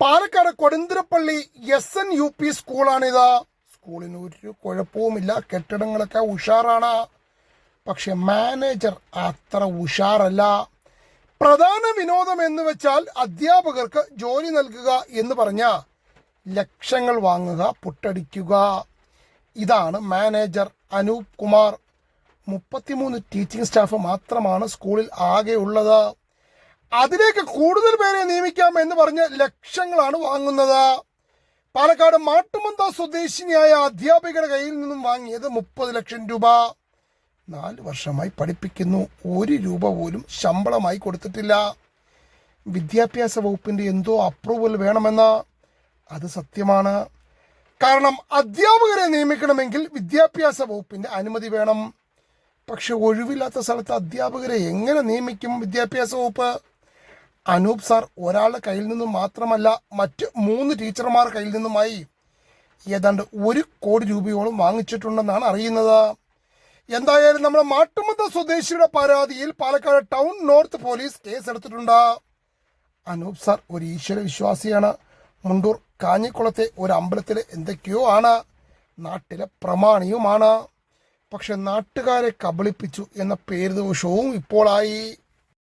Palakkad Kodunthirapully S N U P സ്കൂളാണിത്. സ്കൂളിന് ഒരു കുഴപ്പവുമില്ല. കെട്ടിടങ്ങളൊക്കെ ഉഷാറാണ്. പക്ഷെ മാനേജർ അത്ര ഉഷാറല്ല. പ്രധാന വിനോദം എന്ന് വെച്ചാൽ അധ്യാപകർക്ക് ജോലി നൽകുക എന്ന് പറഞ്ഞ ലക്ഷങ്ങൾ വാങ്ങുക പുട്ടടിക്കുക. ഇതാണ് മാനേജർ അനൂപ് കുമാർ. മുപ്പത്തിമൂന്ന് ടീച്ചിങ് സ്റ്റാഫ് മാത്രമാണ് സ്കൂളിൽ ആകെ ഉള്ളത് അതിലേക്ക് കൂടുതൽ പേരെ നിയമിക്കാം എന്ന് പറഞ്ഞ് ലക്ഷങ്ങളാണ് വാങ്ങുന്നത്. പാലക്കാട് മാട്ടുമന്ത സ്വദേശിനിയായ അധ്യാപികയുടെ കയ്യിൽ നിന്നും വാങ്ങിയത് മുപ്പത് ലക്ഷം രൂപ. നാല് വർഷമായി പഠിപ്പിക്കുന്നു. ഒരു രൂപ പോലും ശമ്പളമായി കൊടുത്തിട്ടില്ല. വിദ്യാഭ്യാസ വകുപ്പിന്റെ എന്തോ അപ്രൂവൽ വേണമെന്ന്. അത് സത്യമാണ്. കാരണം അധ്യാപകരെ നിയമിക്കണമെങ്കിൽ വിദ്യാഭ്യാസ വകുപ്പിന്റെ അനുമതി വേണം. പക്ഷെ ഒഴിവില്ലാത്ത സ്ഥലത്ത് അധ്യാപകരെ എങ്ങനെ നിയമിക്കും വിദ്യാഭ്യാസ വകുപ്പ്? അനൂപ് സാർ ഒരാളുടെ കയ്യിൽ നിന്നും മാത്രമല്ല മറ്റ് മൂന്ന് ടീച്ചർമാർ കയ്യിൽ നിന്നുമായി ഏതാണ്ട് ഒരു കോടി രൂപയോളം വാങ്ങിച്ചിട്ടുണ്ടെന്നാണ് അറിയുന്നത്. എന്തായാലും നമ്മുടെ മാട്ടുമത്ത സ്വദേശിയുടെ പരാതിയിൽ പാലക്കാട് ടൗൺ നോർത്ത് പോലീസ് കേസെടുത്തിട്ടുണ്ട്. അനൂപ് സാർ ഒരു ഈശ്വര വിശ്വാസിയാണ്. മുണ്ടൂർ കാഞ്ഞിക്കുളത്തെ ഒരു അമ്പലത്തിലെ എന്തൊക്കെയോ ആണ്. നാട്ടിലെ പ്രമാണിയുമാണ്. പക്ഷെ നാട്ടുകാരെ കബളിപ്പിച്ചു എന്ന പേരുദോഷവും ഇപ്പോളായി